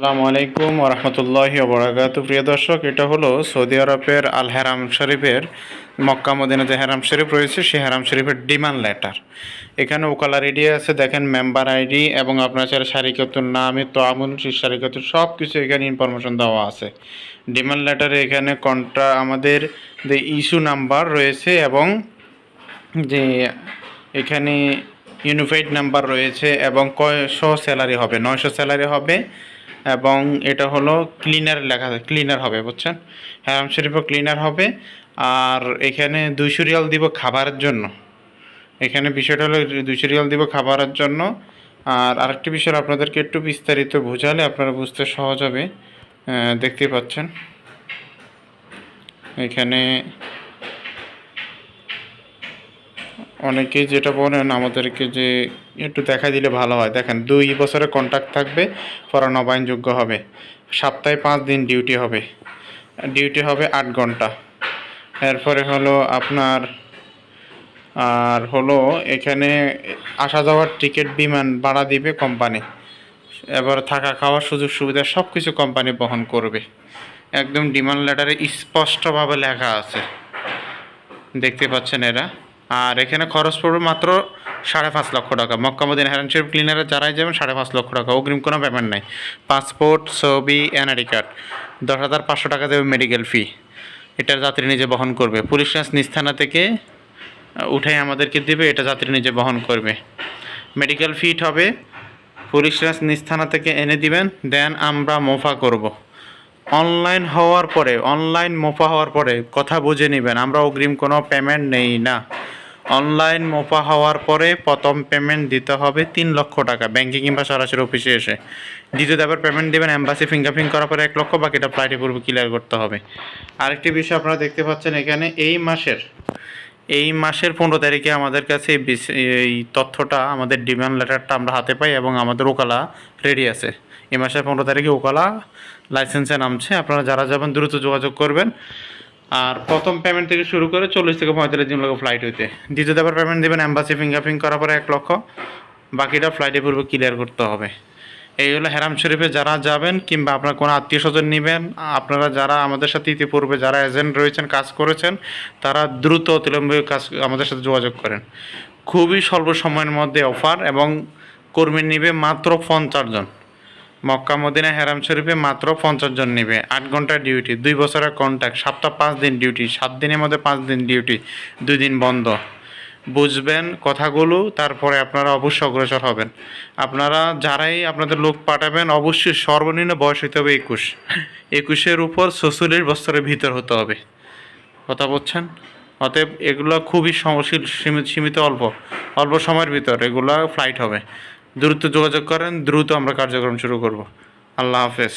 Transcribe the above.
আসসালামু আলাইকুম ওরহমতুল্লাহি ওবরাকাত প্রিয় দর্শক, এটা হলো সৌদি আরবের আল হেরাম শরীফের, মক্কা মদিনা যে হেরাম শরীফ রয়েছে, সেই হেরাম শরীফের ডিমান্ড লেটার। এখানে ওকালার আইডি আছে, দেখেন মেম্বার আইডি এবং আপনার ছাড়া সারিকতুর নামে তো আমন সারিকতুর সব কিছু এখানে ইনফরমেশন দেওয়া আছে। ডিমান্ড লেটারে এখানে কন্ট্রা আমাদের যে ইস্যু নাম্বার রয়েছে এবং যে এখানে ইউনিফাইড নাম্বার রয়েছে এবং কয়শো স্যালারি হবে, নয়শো স্যালারি হবে এবং এটা হলো ক্লিনার লেখা ক্লিনার হবে বুঝছেন? হ্যারাম শরীফও ক্লিনার হবে আর এখানে দুইশো রিয়াল দিব খাবারের জন্য। এখানে বিষয়টা হলো দুইশো রিয়াল দিব খাবারের জন্য আর আরেকটি বিষয় আপনাদেরকে একটু বিস্তারিত বোঝালে আপনারা বুঝতে সহজ হবে আহ, দেখতেই পাচ্ছেন। এখানে অনেকেই যেটা বলেন, আমাদেরকে যে একটু দেখা দিলে ভালো হয়। দেখেন, দুই বছরের কন্ট্রাক্ট থাকবে, পরে নবায়নযোগ্য হবে। সপ্তাহে পাঁচ দিন ডিউটি হবে। ডিউটি হবে আট ঘণ্টা। এরপরে হলো আপনার, আর হলো এখানে আসা যাওয়ার টিকিট বিমান ভাড়া দিবে কোম্পানি এবার থাকা খাওয়ার সুযোগ সুবিধা সব কিছু কোম্পানি বহন করবে। একদম ডিমান্ড লেটারে স্পষ্টভাবে লেখা আছে। দেখতে পাচ্ছেন এরা। আর এখানে খরচ পড়বে মাত্র সাড়ে পাঁচ লক্ষ টাকা। মক্কামুদ্দিন হেরান শরীফ ক্লিনারে যারাই যাবেন, সাড়ে পাঁচ লক্ষ টাকা। অগ্রিম কোনো পেমেন্ট নাই। পাসপোর্ট ছবি এনআইডি কার্ড দশ হাজার পাঁচশো টাকা দেবে মেডিকেল ফি এটার যাত্রী নিজে বহন করবে। পুলিশ লাইন্স নিজ থানা থেকে উঠাই আমাদেরকে দেবে। এটা যাত্রী নিজে বহন করবে। মেডিকেল ফিট হবে, পুলিশ লাইন্স নিজ থানা থেকে এনে দিবেন। দেন আমরা মোফা করব। অনলাইন হওয়ার পরে অনলাইন মোফা হওয়ার পরে কথা বুঝে নেবেন। আমরা অগ্রিম কোনো পেমেন্ট নেই না। অনলাইন মোফা হওয়ার পরে প্রথম পেমেন্ট দিতে হবে তিন লক্ষ টাকা। ব্যাংকে কিংবা সরাসরি অফিসে এসে। দ্বিতীয় দাবার পেমেন্ট দেবেন অ্যাম্বাসি ফিঙ্গারপ্রিন্ট করার পরে এক লক্ষ, বাকিটা ফ্লাইটে পূর্বে ক্লিয়ার করতে হবে। আরেকটি বিষয় আপনারা দেখতে পাচ্ছেন এখানে, এই মাসের এই মাসের পনেরো তারিখে আমাদের কাছে এই তথ্যটা, আমাদের ডিমান্ড লেটারটা আমরা হাতে পাই এবং আমাদের ওকালা রেডি আছে। এই মাসের পনেরো তারিখে ওকালা লাইসেন্সে নামছে। আপনারা যারা যাবেন, দ্রুত যোগাযোগ করবেন। আর প্রথম পেমেন্ট থেকে শুরু করে চল্লিশ থেকে পঁয়তাল্লিশ দিন লাগে ফ্লাইট হইতে। দ্বিতীয় দাবার পেমেন্ট দেবেন অ্যাম্বাসি ফিঙ্গারপ্রিন্ট করার পরে এক লক্ষ। বাকিটা ফ্লাইটে পূর্বে ক্লিয়ার করতে হবে। এই হলো হেরাম শরীফে যারা যাবেন কিংবা আপনার কোনো আত্মীয় স্বজন নেবেন, আপনারা যারা আমাদের সাথে ইতিপূর্বে যারা এজেন্ট রয়েছেন, কাজ করেছেন, তারা দ্রুত অতিলম্বে কাজ, আমাদের সাথে যোগাযোগ করেন। খুবই স্বল্প সময়ের মধ্যে অফার এবং কর্মী নিবে মাত্র পঞ্চাশ জন। মক্কা মদিনা হেরাম শরীফে মাত্র পঞ্চাশ জন নেবে। আট ঘণ্টার ডিউটি দুই বছরের কন্ট্যাক্ট সপ্তাহ পাঁচ দিন ডিউটি সাত দিনের মধ্যে পাঁচ দিন ডিউটি দুই দিন বন্ধ। বুঝবেন কথাগুলো, তারপরে আপনারা অবশ্যই অগ্রসর হবেন। আপনারা যারাই আপনাদের লোক পাঠাবেন, অবশ্যই সর্বনিম্ন বয়স হতে হবে একুশ। একুশের উপর ছচল্লিশ বছরের ভিতর হতে হবে। কথা বলছেন? অতএব এগুলো খুবই সীমিত অল্প। অল্প সময়ের ভিতর এগুলো ফ্লাইট হবে। দ্রুত যোগাযোগ করেন দ্রুত আমরা কার্যক্রম শুরু করব। আল্লাহ হাফেজ।